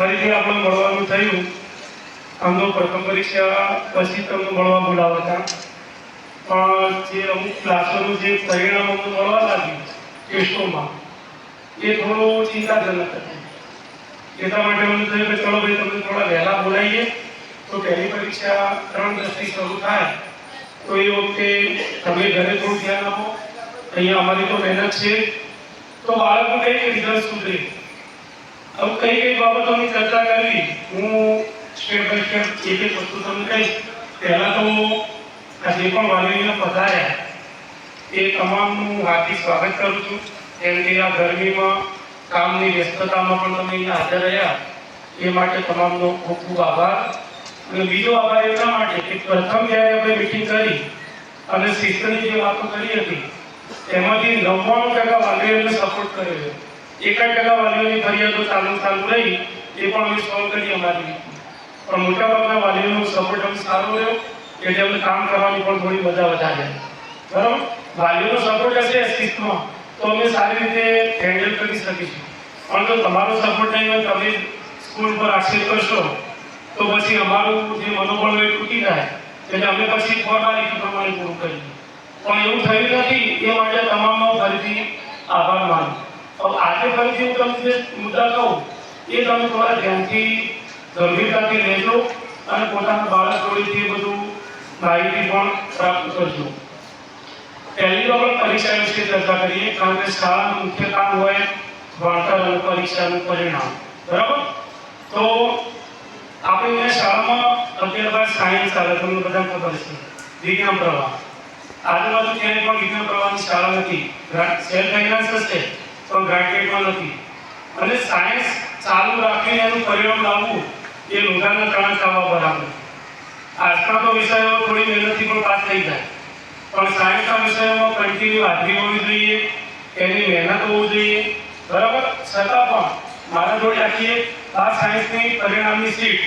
ફરીથી આપણે મળવાનું થયું. તો પ્રથમ પરીક્ષા પછી તમને મળવા બોલાવતા પણ જે અમુક ક્લાસોનું જે પરિણામ અમને મળવા લાગ્યું ટેસ્ટોમાં, એ થોડું ચિંતાજનક હતું. એટલા માટે મને થયું કે ચલો ભાઈ, તમને થોડા વહેલા બોલાવીએ. તો પહેલી પરીક્ષા ત્રણ દસથી શરૂ થાય. તો એ વખતે તમે ઘરે થોડું ધ્યાન આપો. અહીંયા અમારી તો મહેનત છે. તો બાળકનું કઈ રિઝલ્ટ સુધરે? હવે કઈ કઈ બાબતોની ચર્ચા કરવી, હું સ્ટેપ બાય સ્ટેપ એક એક વસ્તુ તમને કહીશ. પહેલાં તો આ જે પણ વાલીઓને પધાર્યા, એ તમામનું હાર્દિક સ્વાગત કરું છું. કે આ ગરમીમાં કામની વ્યસ્તતામાં પણ તમે અહીંયા હાજર રહ્યા, એ માટે તમામનો ખૂબ ખૂબ આભાર. અને બીજો આભાર એટલા માટે કે પ્રથમ જ્યારે આપણે મિટિંગ કરી અને શિસ્તની જે વાતો કરી હતી, એમાંથી નવ્વાણું ટકા વાલીઓને સપોર્ટ કર્યો છે. એકાદ ટકા વાલીઓની ફરિયાદો ચાલુ ચાલુ રહી, એ પણ અમે સોલ્વ કરી અમારી પણ મોટાભાગના વાલીઓનો સપોર્ટ અમે સારો રહ્યો એટલે અમને કામ કરવાની પણ થોડી મજા વધારે બરાબર? વાલીઓનો સપોર્ટ હશે શિસ્તમાં તો અમે સારી રીતે હેન્ડલ કરી શકીશું. પણ તમારો સપોર્ટ નહીં તમે સ્કૂલ પર આક્ષેપ કરશો, તો પછી અમારું જે મનોબળ હોય તૂટી જાય. એટલે અમે પછી ફોર્માલિટી પ્રમાણે પૂરું કરીએ. પણ એવું થયું નથી, એ માટે તમામનો ફરીથી આભાર માનું. હવે આજે ફરીથી હું તમને મુદ્દા કહું, એ તમે થોડા ધ્યાનથી ગંભીરતાથી લેજો અને પોતાના બાળક જોડેથી બધું માહિતી પણ પ્રાપ્ત કરજો. પહેલી તો આપણે પરીક્ષા વિશે ચર્ચા કરીએ, કારણ કે શાળાનું મુખ્ય કામ હોય વાર્તા અને પરીક્ષાનું પરિણામ. બરાબર? તો આપણે શાળામાં અત્યાર બાદ સાયન્સ આવે તમને બધા ખબર છે વિજ્ઞાન પ્રવાહ. આજુબાજુ ક્યાંય પણ વિજ્ઞાન પ્રવાહની શાળા નથી. સેલ્ફ ફાઇનાન્સ છે. પણ ગ્રાન્ટેડમાં નથી. અને સાયન્સ ચાલુ રાખીને એનું પરિણામ લાવવું એ લોઢાના કણા ખાવા બરાબર. આજના તો વિષયો થોડી મહેનતથી પણ પાસ થઈ જાય. પણ સાયન્સના વિષયોમાં કન્ટિન્યુ હાજરી હોવી જોઈએ, એની મહેનત હોવી જોઈએ. બરાબર? છતાં પણ મારા જોડે આખી આ સાયન્સની પરિણામની સીટ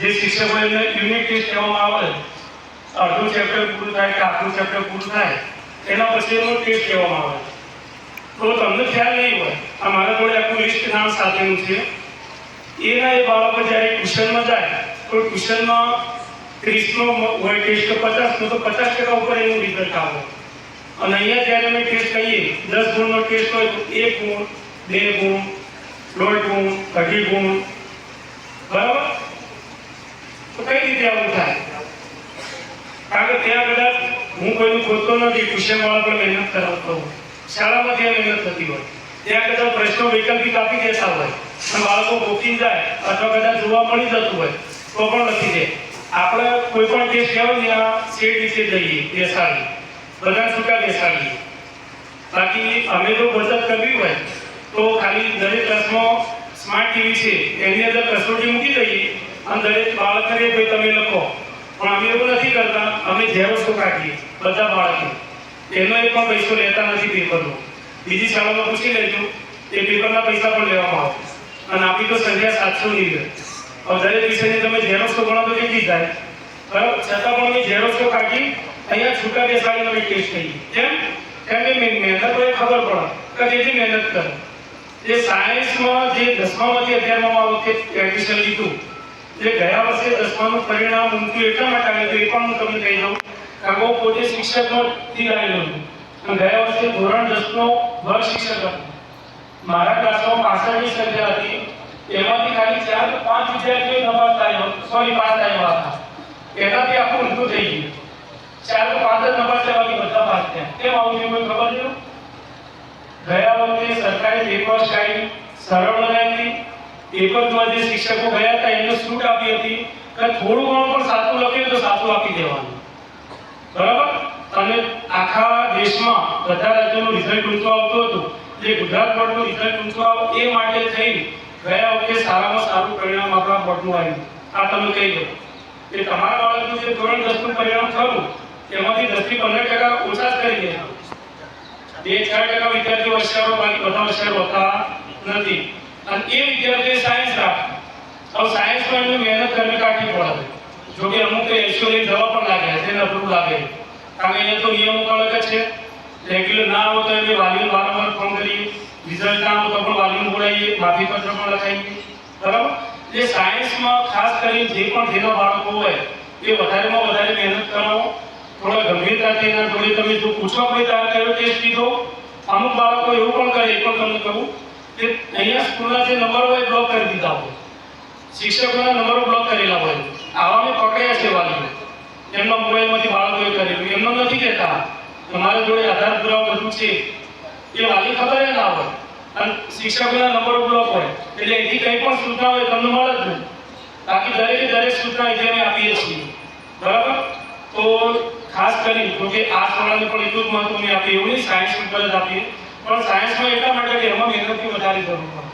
જે શિક્ષકો એમને યુનિટ ટેસ્ટ કહેવામાં આવે, અડધું ચેપ્ટર પૂરું થાય કે આખું ચેપ્ટર પૂરું થાય, એના પછી એનો ટેસ્ટ કહેવામાં આવે. તો તમને ખ્યાલ નહીં હોય, આ મારા જોડે આખું લિસ્ટ નામ સાથેનું છે. એના એ બાળકો જ્યારે ટ્યુશનમાં જાય, તો ટ્યુશનમાં ત્રીસનો હોય ટેસ્ટ પચાસનો તો પચાસ ટકા ઉપર એનું રિઝલ્ટ આવે અને અહીંયા જ્યારે અમે ટેસ્ટ કહીએ દસ ગુણનો ટેસ્ટ હોય તો એક ગુણ, બે ગુણ, દોઢ ગુણ, અઢી ગુણ. બરાબર? તો કઈ રીતે આવું થાય? કારણ કે ત્યાં કદાચ હું કોઈનું ખોદતો નથી ટ્યુશન વાળા પણ મહેનત કરાવતો હોય. શાળામાં ત્યાં મહેનત થતી હોય. ત્યાં કદાચ પ્રશ્નો વૈકલ્પિક આપી દેતા હોય. અને બાળકો ગોખી જાય અથવા કદાચ જોવા મળી જતું હોય, તો પણ લખી દે. આપણે કોઈ પણ કેસ કહેવાય આ શેડ વિશે જઈએ? બેસાડીએ બધા છૂટા બેસાડીએ. બાકી અમે જો બચત કરવી હોય, તો ખાલી દરેક ક્લાસમાં સ્માર્ટ ટીવી છે, એની અંદર કસોટી મૂકી દઈએ. અને દરેક બાળકને ભાઈ તમે લખો. પણ અમે એવું નથી કરતા, અમે ઝેરોક્ષો કાઢીએ, બધા બાળકો. એનો એક પણ પૈસો લેતા નથી પેપરનો. બીજી શાળામાં પૂછી લેજો, એ પેપરના પૈસા પણ લેવામાં આવે અને આપણી તો સંખ્યા સાતસો ની હવે દરેક વિષયની તમે ઝેરોક્ષો ગણો તો કેટલી થાય બરાબર? છતાં પણ અમે તો કાઢી, અહીંયા છૂટા બેસાડીને અમે ટેસ્ટ કરીએ કેમ? કેમ કે મહેનત એ ખબર પડે કે જેથી મહેનત કરો. જે સાયન્સમાં જે દસમામાંથી અગિયારમાં આ વખતે એડમિશન લીધું જે ગયા વર્ષે દસમાનું પરિણામ ઊંચું એટલા માટે આવ્યું એ પણ હું તમને કહી દઉં. કે હું પોતે શિક્ષકથી આવેલો છું. ગયા વર્ષે ધોરણ દસનો વર્ગ શિક્ષક હતો. મારા ક્લાસમાં પાસઠની સંખ્યા હતી. એમાંથી ખાલી ચાર પાંચ વિદ્યાર્થીઓ નપાસ થાય સોરી પાસ થયા હતા એનાથી આખું ઊંધું થઈ ગયું. ચાર પાંચ જ નપાસ થયામાંથી બધા પાસ થયા. કેમ આવું થયું કોઈ ખબર છે? ગયા વખતે સરકારે પેપર સ્ટાઇલ સરળ બનાવી હતી. પેપરમાં જે શિક્ષકો ગયા હતા, એમને છૂટ આપી હતી. કે થોડું ઘણું પણ સાચું લખે તો સાચું આપી દેવાનું. બરાબર? અને આખા દેશમાં બધા રાજ્યોનું રિઝલ્ટ ઊંચું આવતું હતું. જે ગુજરાત બોર્ડનું રિઝલ્ટ ઊંચું આવે, એ માટે થઈ ગયા વખતે સારામાં સારું પરિણામ આપણા બોર્ડનું આવ્યું. આ તમે કહી દો. કે તમારા બાળકનું જે ધોરણ દસનું પરિણામ થયું, એમાંથી દસથી પંદર ટકા ઓછા જ કરી દેવા બે ચાર ટકા વિદ્યાર્થીઓ હોશિયારો બાકી બધા હોશિયાર હોતા નથી. અને એ વિદ્યાર્થીએ સાયન્સ રાખ્યું. હવે સાયન્સમાં એમને મહેનત કરવી કાઢવી પડે. જો કે અમુક એસઓ દવા પણ લાગે છે નબળું લાગે કારણ કે અહીંયા તો નિયમો અલગ જ છે. રેગ્યુલર ના આવો તો એને વાલીઓ વારંવાર ફોન કરીએ. રિઝલ્ટ ના આવો તો પણ વાલીઓને બોલાવીએ. માફી પત્ર પણ લખાવીએ. બરાબર? સાયન્સમાં ખાસ કરીને જે પણ જેના બાળકો હોય, એ વધારેમાં વધારે મહેનત કરાવો. થોડા ગંભીરતાથી એના જોડે તમે જો પૂછવા કોઈ તાર કયો ટેસ્ટ કીધો. અમુક બાળકો એવું પણ કરે, એ પણ તમને કહું, કે અહીંયા સ્કૂલના જે નંબર હોય બ્લોક કરી દીધા હોય. શિક્ષકોના નંબરો બ્લોક કરેલા હોય. આવા મેં પકડ્યા છે વાલીઓ. એમના મોબાઈલમાંથી બાળકોએ કરેલું એમનો નથી કહેતા તમારા જોડે આધાર પુરાવો બધું છે. એ વાલી ખબર ના હોય અને શિક્ષકોના નંબર બ્લોક હોય. એટલે એથી કંઈ પણ સૂચના હોય તમને મળે જ નહીં બાકી દરેકે દરેક સૂચના એટલે અમે આપીએ છીએ. બરાબર? તો ખાસ કરી તો કે આ શાળાને પણ એટલું જ મહત્વ નહીં આપીએ એવું નહીં સાયન્સ ઉપર જ આપીએ. પણ સાયન્સમાં એટલા માટે કે એમાં મહેનતની વધારે જરૂર પડે.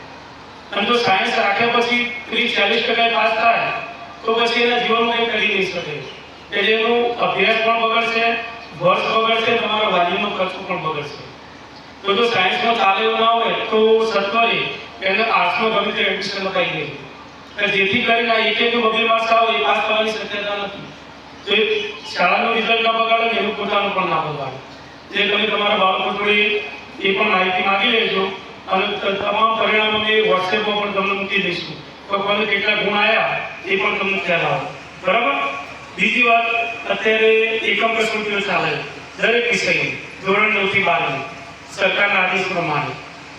અને જો સાયન્સ રાખ્યા પછી ત્રીસ ચાલીસ ટકા પાસ થાય તો પછી એના જીવનમાં કંઈ કરી નહીં શકે. એટલે એનું અભ્યાસ પણ બગડશે, વર્ષ બગડશે, તમારા વાલીનો ખર્ચ પણ બગડશે. તો જો સાયન્સમાં ચાલે ના હોય, તો સત્વરે એને આર્ટ્સમાં ગમે તે એડમિશન લખાઈ ગઈ. કે જેથી કરીને એક એક બબે માર્ક્સ આવે, એ પાસ થવાની શક્યતા નથી. તો એ શાળાનું રિઝલ્ટ ના બગાડે ને એવું પોતાનું પણ ના બગાડે. જે તમે તમારા બાળકો જોડે એ પણ માહિતી માગી લેજો અને તમામ પરિણામો અમે વોટ્સએપમાં પણ તમને મૂકી દઈશું. તો કેટલા ગુણ આવ્યા એ પણ તમને ખ્યાલ આવે. બરાબર? બીજી વાત, અત્યારે એકમ પ્રસ્તુતિઓ ચાલે દરેક વિષયની, ધોરણ નવથી બારની સરકારના આદેશ પ્રમાણે.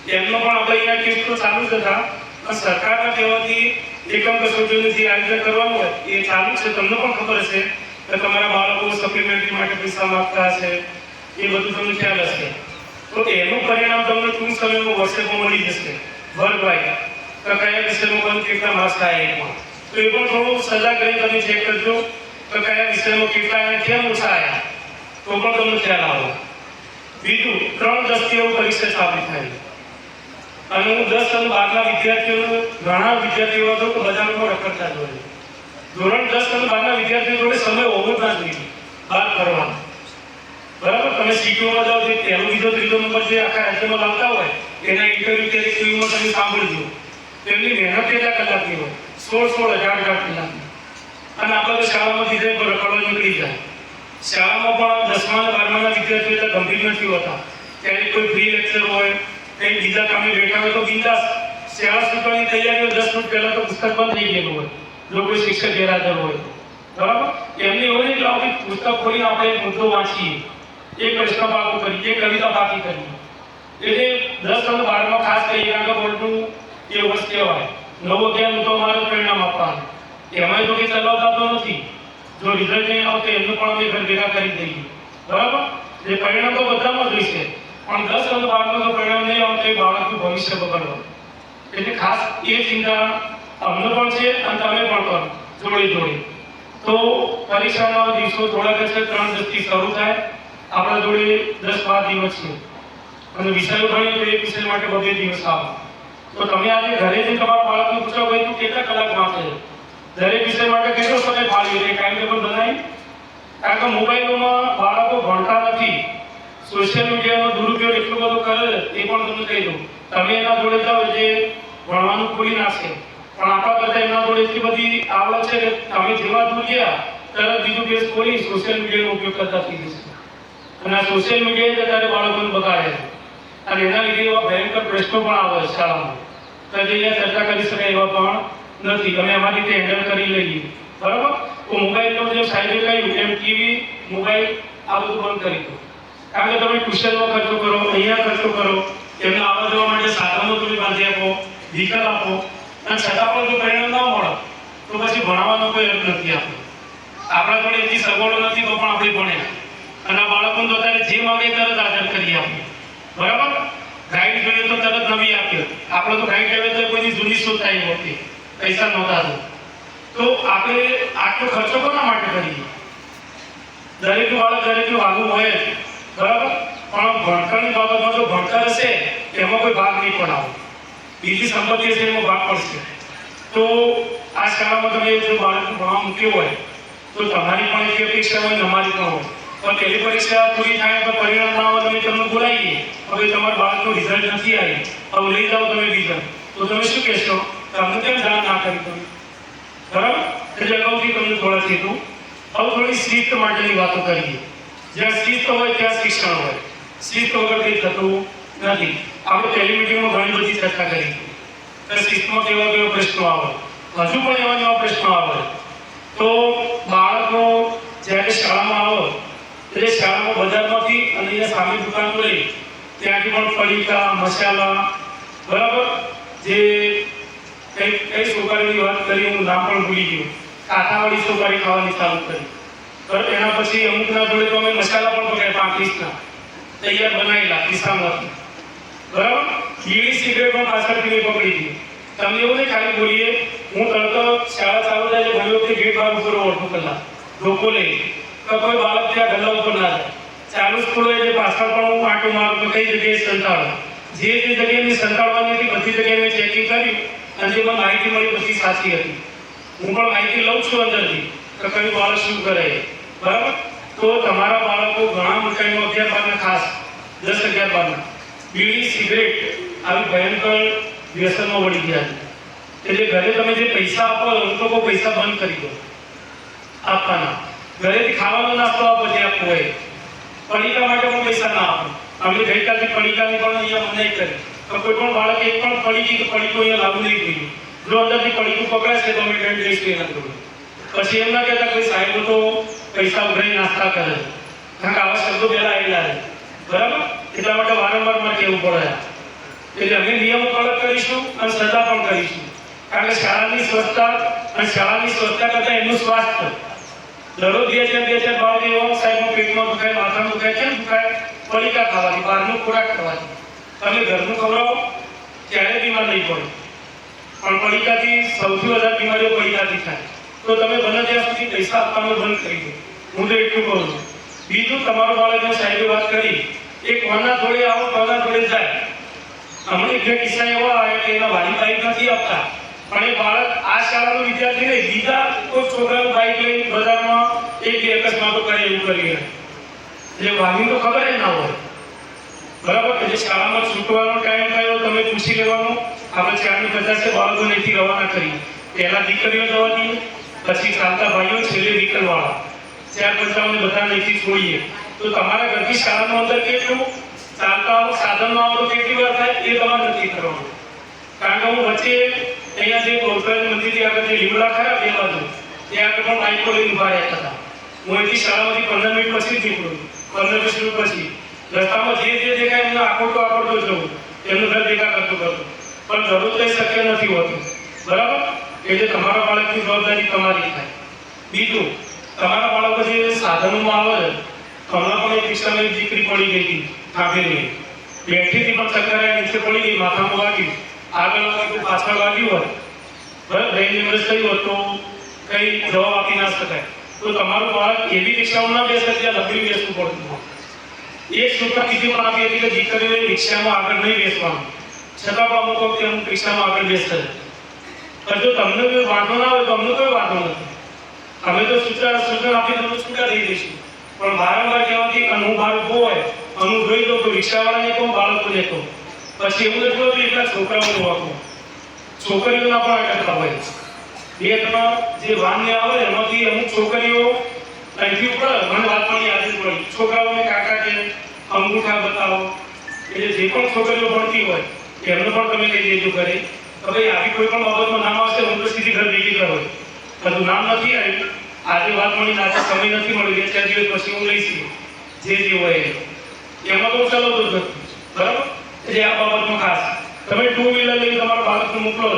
એમનો પણ આપણે અહીંયા કેસ તો ચાલુ જ હતા, પણ સરકારના કહેવાથી એકમ કસોટીઓને જે આયોજન કરવાનું હોય, એ ચાલુ છે. તમને પણ ખબર હશે કે તમારા બાળકો સપ્લિમેન્ટરી માટે પૈસા માંગતા હશે, એ બધું તમને ખ્યાલ હશે. તો એનું પરિણામ તમને ટૂંક સમયમાં વોટ્સએપમાં મળી જશે. વર્ગ વાઇઝ તો કયા વિષયમાં કોણ કેટલા માર્ક્સ થાય એમાં તો એ પણ થોડું સજા કરી તમે ચેક કરજો. તો કયા વિષયમાં કેટલા અને કેમ ઓછા આવ્યા તો પણ તમને ખ્યાલ આવે. બીજું, ત્રણ દસથી પરીક્ષા ચાલુ થાય અને હું દસ અને બારના વિદ્યાર્થીઓ ઘણા વિદ્યાર્થીઓ હતો તો પણ રખડતા જ હોય. ધોરણ દસ અને બારના વિદ્યાર્થીઓ જોડે સમય હોવો ના જોઈએ બહાર કરવાનો. બરાબર? તમે સીટીઓમાં જાઓ, જે પહેલો બીજો ત્રીજો નંબર જે આખા રાજ્યમાં લાવતા હોય, એના ઇન્ટરવ્યુ કે સીટીઓમાં તમે સાંભળજો. તેમની મહેનત કેટલા કલાકની હોય? સોળ સોળ હજાર હજાર કલાકની. અને આપણે તો શાળામાં સીધે રખડો નીકળી જાય. શાળામાં પણ દસમા બારમાના વિદ્યાર્થીઓ એટલા ગંભીર નથી હોતા. ત્યારે કોઈ ફ્રી લેક્ચર હોય કંઈ બીજા કામે બેઠા હોય તો બિંદાસ શાળા છૂટવાની તૈયારીઓ દસ મિનિટ પહેલાં તો પુસ્તક બંધ થઈ ગયેલું હોય. કોઈ શિક્ષક ગેરહાજર હોય. બરાબર? એમને એવું નહીં કે આપણે પુસ્તક ખોલીને આપણે એક મુદ્દો વાંચીએ. એક પ્રશ્ન પાકો કરીએ, એક કવિતા પાકી કરીએ. એટલે દસ અને બારમાં ખાસ કરી એકાંક બોર્ડનું એ વર્ષ કહેવાય. નવો જ્ઞાન તો અમારે પરિણામ આપવાનું. એ અમે તો કંઈ ચલાવતા નથી. જો રિઝલ્ટ નહીં આવતો, એમનું પણ અમે ઘર ભેગા કરી દઈએ. બરાબર? એ પરિણામ તો બધામાં જ છે પણ દસ અને બારનું તો પરિણામ નહીં આવતું, એ બાળકનું ભવિષ્ય બગડવાનું. એટલે ખાસ એ ચિંતા અમને પણ છે અને તમે પણ કરો, જોડે જોડે. તો પરીક્ષાના દિવસો થોડાક છે, ત્રણ દસથી શરૂ થાય. આપણા જોડે દસ બાર દિવસ છે. અને વિષયો ભણીએ તો એક વિષય માટે બધે દિવસ આવે. તો તમે આજે ઘરે જઈને તમારા બાળકને પૂછો ભાઈ તું કેટલા કલાક વાંચે દરેક વિષય માટે કેટલો સમય ફાળવી એટલે ટાઈમ ટેબલ બનાવી. કારણ કે મોબાઈલોમાં બાળકો ભણતા નથી. સોશિયલ મીડિયાનો દુરુપયોગ એટલો બધો કરે એ પણ તમને કહી દઉં. તમે એના જોડે જાઓ જે ભણવાનું ખોલી નાખશે પણ આપણા કરતા એમના જોડે એટલી બધી આવડત છે કે તમે જેવા દૂર ગયા, તરત બીજું કેસ ખોલી સોશિયલ મીડિયાનો ઉપયોગ કરતા થઈ જશે. અને સોશિયલ મીડિયા જ અત્યારે બાળકોને બગાડે છે. અને એના લીધે એવા ભયંકર પ્રશ્નો પણ આવે છે શાળામાં. તો જે ચર્ચા કરી શકાય એવા પણ નથી. અમે અમારી રીતે હેન્ડલ કરી લઈએ. બરાબર? તો મોબાઈલનો જે સાહેબે કહ્યું એમ ટીવી મોબાઈલ આ બધું બંધ કરી દો. કારણ કે તમે ટ્યુશનમાં ખર્ચો કરો, અહીંયા ખર્ચો કરો, એમને આવવા જવા માટે સાધનો તમે બાંધી આપો વ્હીકલ આપો. અને છતાં પણ જો પરિણામ ના મળે, તો પછી ભણાવવાનો કોઈ અર્થ નથી આપણો. આપણા જોડે એટલી સગવડો નથી તો પણ આપણે ભણ્યા. અને બાળકોને તો અત્યારે જે માગે તરત હાજર કરી આપીએ બરાબર? ગાઈડ જોઈએ તો તરત નવી આપીએ આપણે તો ગાઈડ આવે તો કોઈની જૂની શોધ થઈ હોતી પૈસા નહોતા તો. આપણે આટલો ખર્ચો કોના માટે કરીએ? દરેક બાળક દરેકનું આગવું હોય બરાબર? પણ ભણતરની બાબતમાં જો ભણતર હશે, એમાં કોઈ ભાગ નહીં પડાવો. બીજી સંપત્તિ હશે, એમાં ભાગ પડશે. તો આ શાળામાં તમે જો બાળકનું ભણવા મૂક્યું હોય, તો તમારી પણ એવી અપેક્ષા હોય અમારી પણ હોય. પણ પહેલી પરીક્ષા પૂરી થાય તો પરિણામ ના આવે તમે તમને બોલાવીએ. હવે તમારા બાળકનું રિઝલ્ટ નથી આવ્યું. હવે લઈ જાઓ તમે બીજા. તો તમે શું કહેશો? તમને કેમ જાણ ના કરી તમે? બરાબર? એટલે અગાઉથી તમને થોડા કીધું હવે થોડી શિસ્ત માટેની વાતો કરીએ. જ્યાં શિસ્ત હોય ત્યાં શિક્ષણ હોય. શિસ્ત વગર કંઈ થતું નથી. આપણે પહેલી મિટિંગમાં ઘણી બધી ચર્ચા કરી. કે શિસ્તમાં કેવા કેવા પ્રશ્નો આવે? હજુ પણ એવા એવા પ્રશ્નો આવે. તો બાળકો જ્યારે શાળામાં આવે એટલે શાળામાં બજારમાંથી અને અહીંયા સામે દુકાન લઈ ત્યાંથી પણ પડીકા મસાલા, બરાબર? જે કઈ કઈ સોકારીની વાત કરી હું નામ પણ ભૂલી ગયો. કાંઠાવાળી સોકારી ખાવાની ચાલુ કરી. બરાબર? એના પછી અમુકના જોડે તો અમે મસાલા પણ પકડ્યા પાંત્રીસના. તૈયાર બનાવેલા કિસ્સામાંથી બરાબર? બીડી સિગરેટ પણ પાછળ પીને પકડી હતી તમને એવું નહીં ખાલી બોલીએ, હું તરત શાળા ચાલુ થાય ઘણી વખતે ગેટ બહાર ઉપર ઓળખું કલાક. લોકો લે તો કોઈ બાળક ત્યાં ગલ્લા ઉપર ના જાય ચાલુ સ્કૂલ હોય એટલે પાછળ પણ હું આંટો મારું તો કઈ જગ્યાએ સંતાડો. જે જે જગ્યાએ મેં સંતાડવાની હતી, બધી જગ્યાએ મેં ચેકિંગ કર્યું અને જે મને માહિતી મળી બધી સાચી હતી. હું પણ માહિતી લઉં છું અંદરથી કે કયું બાળક શું કરે બરાબર? તો તમારા બાળકો ઘણા મોટા અગિયાર બારના, ખાસ દસ અગિયાર બારના. બીડી, સિગરેટ આવી ભયંકર વ્યસનમાં વળી ગયા છે. એટલે ઘરે તમે જે પૈસા આપો, એ લોકો પૈસા બંધ કરી દો. આપવાના. ઘરેથી ખાવાનો નાસ્તો આપો જે આપવો હોય પડીકા માટે પણ પૈસા ના આપો. અમે ગઈકાલથી પડીકાની પણ અહીંયા મનાઈ કરી. તો કોઈ પણ બાળક એક પણ પડીકી કે પડીકો અહીંયા લાગુ નહીં જોઈએ જો અંદરથી પડીકું પકડાશે તો અમે દંડ લઈશું એના જોડે પછી એમ ના કહેતા કોઈ સાહેબો તો પૈસા ઉઘરાઈ નાસ્તા કરે કારણ કે આવા શબ્દો પહેલા આવેલા છે. બરાબર? એટલા માટે વારંવાર મને કહેવું પડે એટલે અમે નિયમો કડક કરીશું અને શ્રદ્ધા પણ કરીશું. કારણ કે શાળાની સ્વચ્છતા અને શાળાની સ્વચ્છતા કરતાં એમનું સ્વાસ્થ્ય દરરોજ બે ચાર બે ચાર બાળક એવા સાહેબનું પેટમાં દુખાય માથામાં દુખાય, કેમ દુખાય? પડીકા ખાવાથી, બહારનું ખોરાક ખાવાથી. તમે ઘરનું ખવડાવો ત્યારે બીમાર નહીં પડો. પણ પડીકાથી સૌથી વધારે બીમારીઓ પડીકાથી થાય. તો તમે બને ત્યાં સુધી પૈસા આપવાનું બંધ કરી દો. હું તો એટલું કહું છું. બીજું તમારું બાળકને સાહેબે વાત કરી. એક કોના થોડે આવો કોના થોડે જાય. હમણાં એક કિસ્સા એવા આવ્યા કે એના વાલી પાઇપ નથી આપતા. એ શાળાનો વિદ્યાર્થી નહીં બીજા કોઈ છોકરાનું બાઈક લઈને બજારમાં એક બે અકસ્માતો કરે એવું કરી એટલે વાલી તો ખબર જ ના હોય. બરાબર? એટલે શાળામાં છૂટવાનો ટાઈમ થયો, તમે પૂછી લેવાનું. આપણે ચારની પચાસે બાળકો અહીંથી રવાના કરી. પહેલા દીકરીઓ જવા દઈએ પછી ચાલતા ભાઈઓ, છેલ્લે વ્હીકલવાળા ચાર અમે બધા અહીંથી છોડીએ. તો તમારા ઘરથી શાળાનું અંતર કેટલું? ચાલતા સાધનમાં આવો તો કેટલી વાર થાય? એ તમારે નક્કી કરવાનું. કારણ કે હું વચ્ચે અહીંયા જે ગોપાલ મંદિરની આગળ જે લીમડા ખરા બે બાજુ ત્યાં આગળ પણ બાઈકો લઈને ઊભા રહ્યા હતા. હું અહીંથી શાળામાંથી પંદર મિનિટ પછી નીકળું. પંદર વીસ મિનિટ પછી. રસ્તામાં જે જે દેખાય એમને આકોટો આકોટો જવું એમનું ઘર ભેગા કરતો કરતું. પણ દરરોજ કંઈ શક્ય નથી હોતું. બરાબર? એટલે તમારા બાળકની જવાબદારી તમારી થાય. બીજું, તમારા બાળકો જે સાધનોમાં આવે છે, હમણાં પણ એક કિસ્સામાં દીકરી પડી ગઈ હતી, થાકેલી. બેઠી પણ ચક્કર નીચે પડી ગઈ, માથામાં વાગ્યું. આગળ વાગ્યું પાછળ વાગ્યું હોય, બરાબર? બ્રેન હેમરેજ થયું હોય તો કઈ જવાબ આપી ના શકાય. તો તમારું બાળક એવી રિક્ષામાં ના બેસે ત્યાં લકડી બેસવું પડતું હોય? એક સૂચના કીધી પણ આપી હતી કે દીકરીઓએ રિક્ષામાં આગળ નહીં બેસવાનું. છતાં પણ અમુક વખતે અમુક રિક્ષામાં આગળ બેસતા પણ જો તમને કોઈ વાંધો ના હોય તો અમને કોઈ વાંધો નથી. અમે તો સૂચના સૂચના આપી તમને છૂટા થઈ જઈશું પણ વારંવાર કહેવાથી બાળક હોય, અનુભવી તો રિક્ષાવાળાને કહું, બાળકોને કહું. પછી એવું નથી હોતું એટલા છોકરાઓનું વાપરો છોકરીઓના પણ આટલા હોય ત્રણ જે વાન્ય આવે એમાંથી અમુક છોકરીઓ અહીંથી ઉપર મને વાત પણ યાદ પડી. છોકરાઓને કાકા કે અંગૂઠા બતાવો. એટલે જે પણ છોકરીઓ ભણતી હોય, એમને પણ તમે કહી દેજો ઘરે. તો ભાઈ આવી કોઈ પણ બાબતમાં નામ આવશે, હું તો સીધી ઘર ભેગી કરો. હજુ નામ નથી આવ્યું. આજે વાત મળી, આજે સમય નથી મળ્યો. બે ચાર દિવસ પછી હું લઈશ. જે જે હોય એમાં તો હું ચલાવતો બરાબર? એટલે આ બાબતમાં ખાસ. તમે ટુ વ્હીલર લઈને તમારા બાળકને મોકલો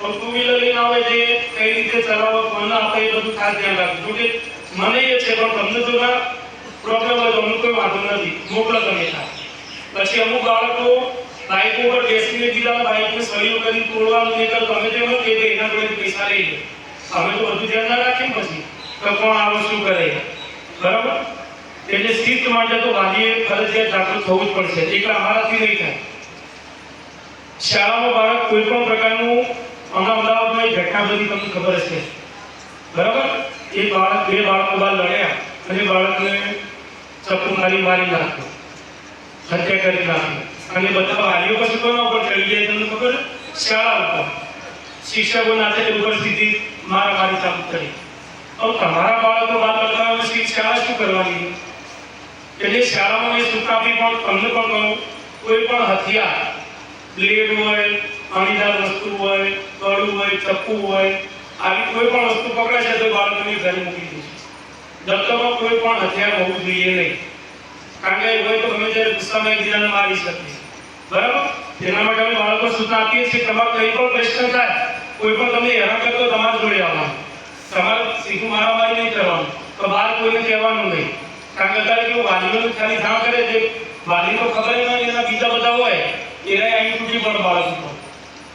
તો ટુ વ્હીલર લઈને આવે જે કઈ રીતે ચલાવો, કોને આપે, એ બધું ખાસ ધ્યાન રાખજો. કે મને એ છે, પણ તમને જો ના પ્રોબ્લેમ હોય તો અમુક કોઈ વાંધો નથી. મોકલો તમે પછી અમુક બાળકો બાઇક ઉપર બેસીને દીધા બાઇકને સળીઓ કરી તોડવાનું નહીં કરો. તમે તો એમ જ કહીએ કે એના જોડે પૈસા લઈ લે. અમે તો બધું ધ્યાન ના રાખીએ પછી. તો કોણ આવું, શું કરે? બરાબર? એટલે શિસ્ત માટે તો વાલીએ ફરજિયાત જાગૃત થવું જ પડશે. એકલા અમારાથી નહીં થાય. શાળામાં બાળક કોઈ પણ પ્રકારનું હમણાં અમદાવાદમાં એક ઘટના બધી તમને ખબર જ છે બરાબર? એ બાળક, બે બાળકો બહાર લડ્યા અને બાળકને ચપ્પુ મારી મારી નાખ્યો હત્યા કરી નાખી. અને બધા વાલીઓ પછી કોના ઉપર ચડી જાય તમને ખબર છે? શાળા ઉપર. શિક્ષકો નાથે ઉપર સીધી મારામારી ચાલુ કરી. હવે તમારા બાળકો બાદ બદલાવે પછી શાળા શું કરવાની? એટલે શાળામાં એ સુકાપી પણ તમને પણ કહું, કોઈ પણ હથિયાર, બ્લેડ હોય, પાણીદાર વસ્તુ હોય, કડું હોય, ચપ્પુ હોય, આવી કોઈ પણ વસ્તુ પકડે છે તો બાળકોને ઘરે મૂકી દે દફતરમાં કોઈ પણ હથિયાર હોવું જોઈએ નહીં. કારણ કે હોય તો તમે જ્યારે ગુસ્સામાં એકબીજાને મારી શકે. બરાબર? તેના માટે અમે બાળકો સૂચના આપીએ છીએ. તમારે કંઈ પણ પ્રશ્ન થાય, કોઈ પણ તમને હેરાન કરતો તમારા જોડે આવવાનું. તમારે શીખું, મારામારી નહીં કરવાનું. તો બહાર કોઈને કહેવાનું નહીં. કારણ કે અત્યારે કેવું તો ખાલી જાણ કરે છે. વાલી તો ખબર ના એના બીજા બધા હોય એને અહીં તૂટી પણ બાળક. ઉપર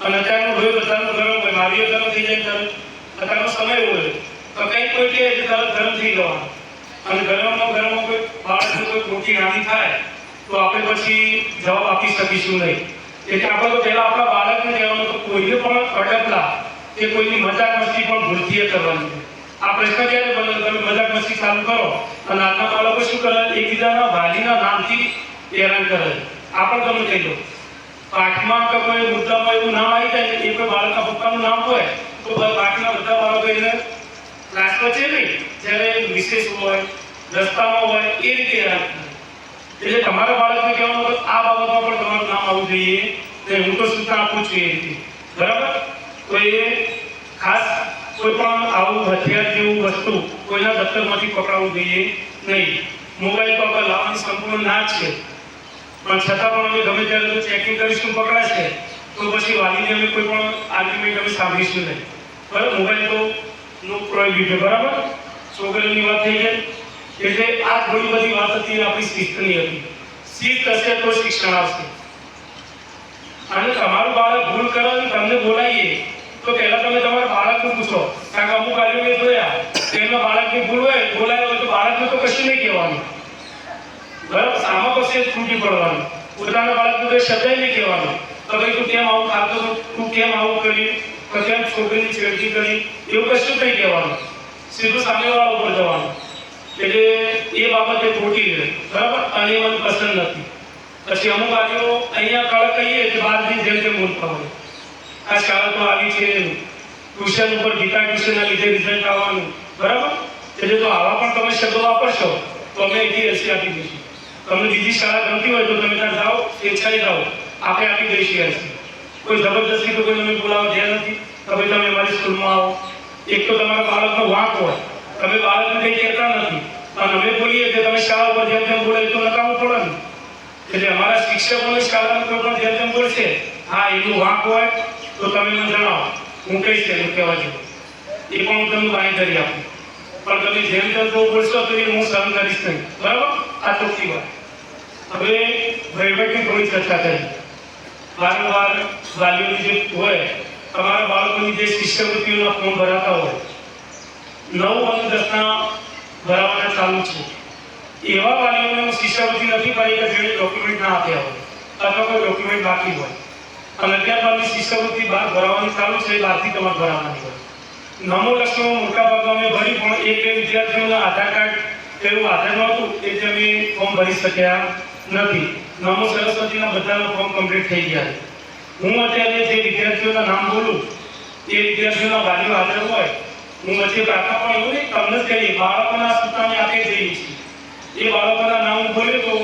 અને અત્યારનો ભય બધાનો ગરમ હોય મારીઓ ગરમ થઈ જાય તરત અત્યારનો સમય હોય. તો કંઈક કોઈ કહે છે તરત ગરમ થઈ જવાનું. અને ગરમમાં ગરમમાં કોઈ બાળકને કોઈ ખોટી હાનિ થાય, તો આપણે પછી જવાબ આપી શકીશું નહીં. એટલે આપણે પહેલા આપણા બાળકને કહેવાનું તો કોઈને પણ અડકલા કે કોઈની મજાક મસ્તી પણ ભૂલથી કરવાની. આ પ્રશ્ન ક્યારે બને તમે મજાક મસ્તી ચાલુ કરો. અને આજના બાળકો શું કરે? એકબીજાના ભાલીના નામથી હેરાન કરે આ પણ તમે કહી દો. પાઠમાં કે કોઈ મુદ્દામાં એવું નામ આવી જાય, એ કોઈ બાળકના પપ્પાનું નામ હોય, તો બાકીના બધા બાળકો એને ક્લાસમાં છે નહીં, જ્યારે વિશેષ હોય, રસ્તામાં હોય, એ રીતે હેરાન એટલે તમારા બાળકને કહેવાનું મતલબ, આ બાબતમાં પણ તમારું નામ આવવું જોઈએ. તે હું તો સૂચના આપું છું એ રીતે. બરાબર? તો એ ખાસ કોઈ પણ આવું હથિયાર જેવું વસ્તુ કોઈના દફતરમાંથી પકડાવવું જોઈએ નહીં. મોબાઈલ પર લાવવાનું સંપૂર્ણ ના છે. પણ છતાં પણ અમે ગમે ત્યારે ચેકિંગ કરીશું, પકડાશે, તો પછી વાલીને અમે કોઈ પણ આર્ગ્યુમેન્ટ અમે સાંભળીશું નહીં. બરાબર? મોબાઈલ તો નો પ્રોહિબિટ બરાબર? છોકરીઓની વાત થઈ ગઈ. એટલે આ થોડી બધી વાત હતી આપણી શિસ્તની હતી. શિસ્ત હશે તો શિક્ષણ આવશે. અને તમારું બાળક ભૂલ કરે તમને બોલાવીએ. તો પહેલા તમે તમારા બાળકને પૂછો. કારણ કે અમુક આવીઓ મેં જોયા કે એમના બાળકની ભૂલ હોય, બોલાયો હોય તો બાળકને તો કશું નહીં કહેવાનું. બરાબર? સામા પછી તૂટી પડવાનું. પોતાના બાળકને તો શબ્દ નહીં કહેવાનો. તો ભાઈ તું કેમ આવું ખાતો હતો? તું કેમ આવું કર્યું? તો કેમ છોકરીની છેડતી કરી? એવું કશું નહીં કહેવાનું. સીધું સામેવાળા ઉપર જવાનું. એટલે એ બાબતે ખોટી રહે બરાબર? અને એ મને પસંદ નથી. પછી અમુક વાલીઓ અહીંયા કળ કહીએ કે બહારથી જેમ તેમ બોલતા હોય. આ શાળા આવી છે ટ્યુશન ઉપર ગીતા ટ્યુશનના લીધે રિઝલ્ટ આવવાનું. બરાબર? એટલે જો આવા પણ તમે શબ્દો વાપરશો, તો અમે એથી રસી આપી દઈશું. તમને બીજી શાળા ગમતી હોય તો તમે ત્યાં જાઓ, સ્વેચ્છાએ જાઓ. આપણે આપી દઈશું રસી. કોઈ જબરદસ્તી તો કોઈ તમે બોલાવો જે નથી. તમે તમે અમારી સ્કૂલમાં આવો. એક તો તમારા બાળકનો વાંક હોય. તમે બાળકને કંઈ કહેતા નથી. અને અમે બોલીએ કે તમે શાળા ઉપર જેમ તેમ બોલે તો નકામું પડે એટલે અમારા શિક્ષકોને શાળામાં ઉપર પણ જેમ તેમ બોલશે, હા, એનું વાંક હોય તો તમે મને જણાવો, હું કહીશ એનું કહેવા જેવું? એ પણ હું તમને બાંયધરી આપું. પણ તમે જેમ જો બોલશો, તો એ હું સહન કરીશ નહીં. બરાબર? આ ચોખ્ખી વાત. હવે વહીવટની થોડી ચર્ચા કરી. વારંવાર વાલીઓની જે હોય તમારા બાળકોની જે શિષ્યવૃત્તિઓના ફોર્મ ભરાતા હોય, નવ અને દસના ભરાવાના ચાલુ છે. એવા વાલીઓને હું શિષ્યવૃત્તિ નથી પાડી કે જેને ડોક્યુમેન્ટ ના આપ્યા હોય, અથવા કોઈ ડોક્યુમેન્ટ બાકી હોય. અને ત્યારબાદની શિષ્યવૃત્તિ બહાર ભરાવાની ચાલુ છે, બહારથી તમારે ભરાવાની હોય નમો લક્ષ્મીમાં મોટા ભાગમાં અમે ભરી પણ એક બે વિદ્યાર્થીઓના આધાર કાર્ડ તેવું આધાર નહોતું એટલે અમે ફોર્મ ભરી શક્યા નથી. નમો સરસ્વતીના બધાના ફોર્મ કમ્પ્લીટ થઈ ગયા છે. હું અત્યારે જે વિદ્યાર્થીઓના નામ બોલું, એ વિદ્યાર્થીઓના વાલીઓ હાજર હોય, હું વચ્ચે પ્રાર્થના પણ એવું નહીં, તમને જ કહીએ, બાળકોના સૂચનાને આપી જઈએ છીએ. એ બાળકોના નામ બોલ્યો તો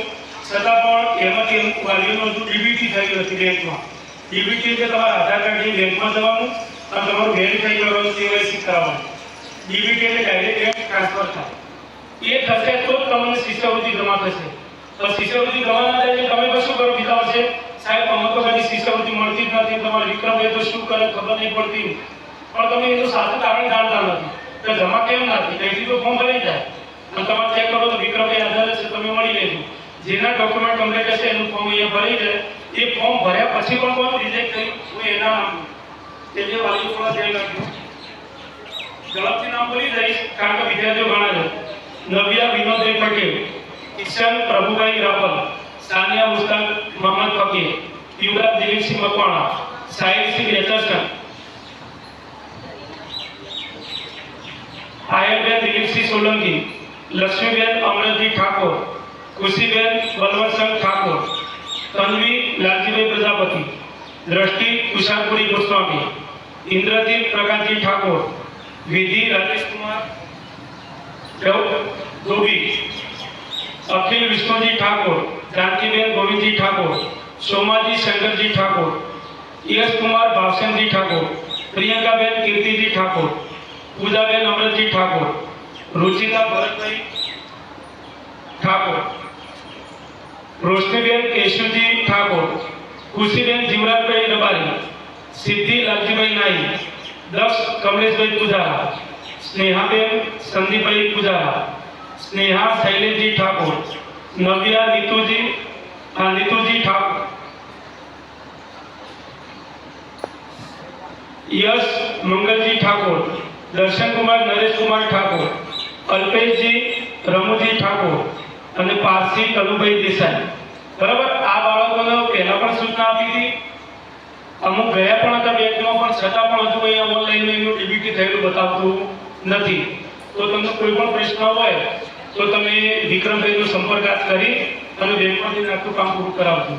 છતાં પણ એમાંથી અમુક વાલીઓનો હજુ ડીબીટી થયું નથી બેંકમાં. ડીબીટી એટલે તમારા આધાર કાર્ડ લઈને બેંકમાં જવાનું અને તમારું વેરીફાઈ કરવાનું, કેવાયસી કરાવવાનું. ડીબીટી એટલે ડાયરેક્ટ બેંક ટ્રાન્સફર થાય. એ થશે તો તમને શિષ્યવૃત્તિ જમા થશે. તો શિષ્યવૃત્તિ જમા ના થાય તમે તમે કશું કરો બીજા વર્ષે? સાહેબ, અમને તો કદી શિષ્યવૃત્તિ મળતી જ નથી. તમારે વિક્રમ એ તો શું કરે ખબર નહીં પડતી. પણ તમે એનું સાચું કારણ જાણતા નથી. તો જમા કેમ નથી? તેથી તો ફોર્મ ભરાઈ જાય. અને તમારે ચેક કરો તો વિક્રમ એ આધારે છે તમે મળી લેજો. જેના ડોક્યુમેન્ટ કમ્પ્લીટ હશે, એનું ફોર્મ અહીંયા ભરી જાય. એ ફોર્મ ભર્યા પછી પણ કોણ રિજેક્ટ કર્યું હું એના નામ કે જે વાલીઓ થોડા ધ્યાન રાખ્યું ઝડપથી નામ બોલી દઈશ કારણ કે વિદ્યાર્થીઓ ઘણા છે. નવ્યા વિનોદભાઈ પટેલ, ઈશાન પ્રભુભાઈ રાવલ, સાનિયા મુસ્તાક મોહમ્મદ ફકીર, યુવરાજ દિલીપસિંહ મકવાણા સાહિબસિંહ રેચસ્ટન આયરબેન દિલીપસિંહ સોલંકી, લક્ષ્મીબેન અમરતજી ઠાકોર ખુશીબેન બલવંતસિંહ ઠાકોર તન્વી લાલજીભાઈ પ્રજાપતિ દ્રષ્ટિ તુષારપુરી ગોસ્વામી ઇન્દ્રજીત પ્રકાશજી ઠાકોર વિધિ રાજેશકુમાર ધોબી અખિલ વિષ્ણુજી ઠાકોર જાનકીબેન ગોવિંદજી ઠાકોર સોમાજી શંકરજી ઠાકોર યશ કુમાર ભાવસેનજી ઠાકોર પ્રિયંકાબેન કીર્તિજી ઠાકોર પૂજાબેન અમરતજી ઠાકોર રુચિતા ભરતભાઈ ઠાકોર રોશનીબેન કેશુજી ઠાકોર ખુશીબેન જીવરાજભાઈ રબારી સિદ્ધિ લાલજીભાઈ નાઈ દક્ષ કમલેશભાઈ પૂજારા સ્નેહાબેન સંદીપભાઈ પૂજારા સ્નેહા શૈલેષજી ઠાકોર નવ્યા નીતુજી આ નીતુજી ઠાકોર યશ મંગલજી ઠાકોર દર્શનકુમાર નરેશકુમાર ઠાકોર અલ્પેશજી રમુજી ઠાકોર અને પારસી કલુભાઈ દેસાઈ. બરાબર? આ બાળકોને પહેલા પણ સૂચના આપી હતી. અમુક ગયા પણ હતા બેંકમાં, પણ છતાં પણ હજુ અહીંયા ઓનલાઈન એનું ડીબીટી થયેલું બતાવતું નથી. તો તમને કોઈ પણ પ્રશ્ન હોય, તો તમે વિક્રમભાઈનો સંપર્ક કરી અને બેંકમાંથી આખું કામ પૂરું કરાવજો.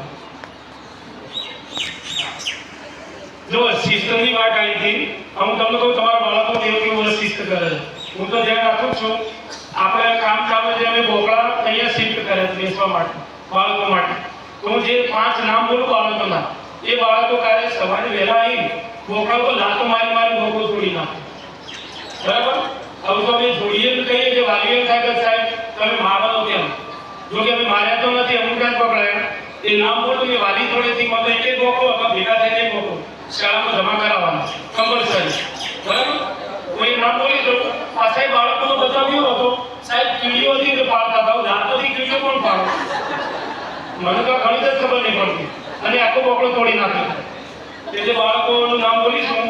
જો શિસ્તની વાત આવી હતી હું તમને કહું, તમારા બાળકો કેવું કેવું શિસ્ત કરે છે? હું તો ધ્યાન રાખું છું. આપણે કામ ચાલુ છે, અમે બોકડા અહીંયા શિફ્ટ કરે બેસવા માટે, બાળકો માટે. તો હું જે પાંચ નામ બોલું બાળકોના, એ બાળકો કાલે સવારે વહેલા આવી બોકડા પર લાતો મારી મારી બોકડો છોડી નાખે. બરાબર? હવે તો અમે જોડીએ તો કહીએ કે વાલીઓ થાય સાહેબ, તમે મારવાનો કેમ? જો કે અમે માર્યા તો નથી, અમુક જ પકડાયા. એ નામ બોલું કે વાલી જોડેથી મતલબ એક એક બોકડો અથવા ભેગા થઈને એક બોકડો શાળામાં જમા કરાવવાનો કમ્પલસરી બરાબર? કોઈ નામ બોલી તો સાહેબ બાળકોનો બતાવ્યો હતો સાહેબ કીડીઓ હતી તે પાડતા હતા દાંતોથી કીડીઓ પણ પાડો મને તો ઘણી જ ખબર નહીં પડતી. અને આખો બોકડો તોડી નાખ્યો એટલે બાળકોનું નામ બોલીશું,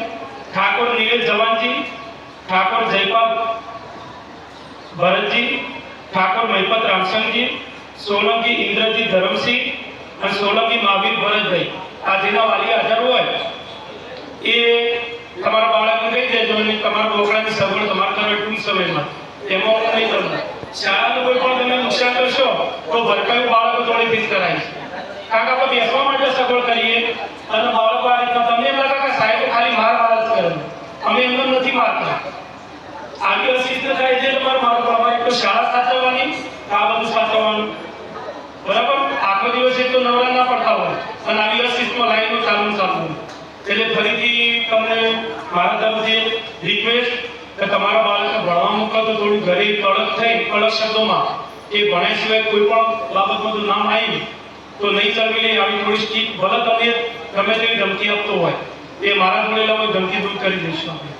ઠાકોર નિવેદ જવાનજી, ઠાકોર જયપાલ ભરતજી, ઠાકોર મહિપત રામસંગજી, સોલંકી ઇન્દ્રજી ધરમસિંહ અને સોલંકી મહાવીર ભરતભાઈ. આ જેના વાલી હાજર હોય, એ તમારા બાળકને કહી દેજો અને તમારા બોકડાની સગવડ તમારે કરવી ટૂંક સમયમાં. એમાં હું નહીં કરું શાળાનું કોઈ પણ તમે નુકસાન કરશો, તો ભરપાઈ બાળકો થોડી ફીસ કરાય કાકા, આપણે બેસવા માટે સગવડ કરીએ. અને બાળકો આ રીતના તમને એમ લાગે સાહેબ ખાલી માર માર જ કરે અમે એમને નથી મારતા. આગળ શિસ્ત થાય છે તમારે મારો પ્રમાણ એક તો શાળા સાચવવાની, આ બધું સાચવવાનું. બરાબર? આખો દિવસ એક તો નવરા ના પડતા હોય. અને આવી અશિસ્તમાં લાઈનો ચાલુ ચાલુ હોય. એટલે ફરીથી તમને મારા તરફથી રિક્વેસ્ટ કે તમારા બાળકને ભણવા મૂકો તો થોડું ઘરે કડક થઈ, કડક શબ્દોમાં એ ભણે સિવાય કોઈ પણ બાબતમાં જો નામ આવી તો નહીં ચલવી લે આવી થોડી સ્ટીક ભલે તમે ગમે તેવી ધમકી આપતો હોય, એ મારા જોડે લાવો ધમકી દૂર કરી દઈશું આપણે.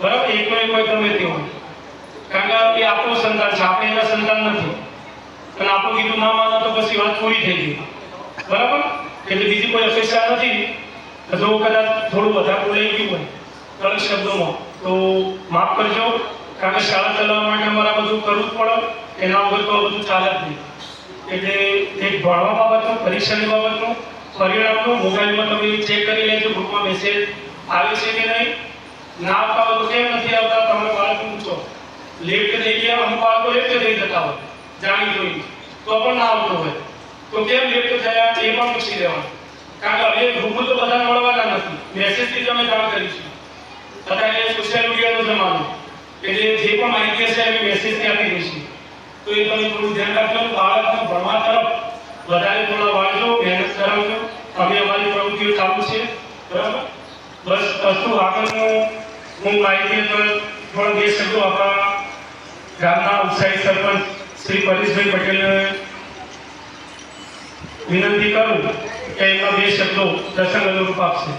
બરાબર? એકનો એક હોય ગમે તે હોય. કારણ કે એ આપણું સંતાન છે. આપણે એના સંતાન નથી. અને આપણું કીધું ના માનો તો પછી વાત પૂરી થઈ ગઈ. બરાબર? એટલે બીજી કોઈ અપેક્ષા નથી. જો કદાચ થોડું વધારે બોલાઈ ગયું હોય, કડક શબ્દોમાં તો માફ કરજો, કારણ કે શાળા ચલાવવા માટે અમારે બધું કરવું જ પડે, એના વગર તો બધું ચાલે જ નહીં. એટલે એક ભણવા બાબતનું, પરીક્ષાની બાબતનું, પરિણામનું, મોબાઈલમાં તમે ચેક કરી લેજો, ગ્રુપમાં મેસેજ આવે છે કે નહીં. ના આવતા હોય તો કેમ નથી આવતા? તમે બાળક પૂછો. લેટ થઈ ગયા, અમુક બાળકો લેટ થઈ જતા હોય. જાણી જોઈ તો પણ ના આવતો હોય. તો કેમ લેટ થયા? એ પણ પૂછી લેવાનું. કારણ કે હવે ગ્રુપ તો બધા મળવાના નથી. મેસેજથી અમે જાણ કરીશું. અત્યારે સોશિયલ મીડિયાનો જમાનો એટલે જે પણ માહિતી હશે અમે મેસેજથી આપી દઈશું. તો એ તમે થોડું ધ્યાન રાખજો. બાળકને ભણવા તરફ વધારે થોડા વાંચો મહેનત કરાવજો. અમે અમારી પ્રવૃત્તિઓ ચાલુ છે. બરાબર? બસ અસ્તુ આગળનું હું માહિતી પણ બે શબ્દો આપણા ગામના ઉત્સાહી સરપંચ શ્રી પરેશભાઈ પટેલને વિનંતી કરું કે એમાં બે શબ્દો પ્રસંગ અનુરૂપ આપશે.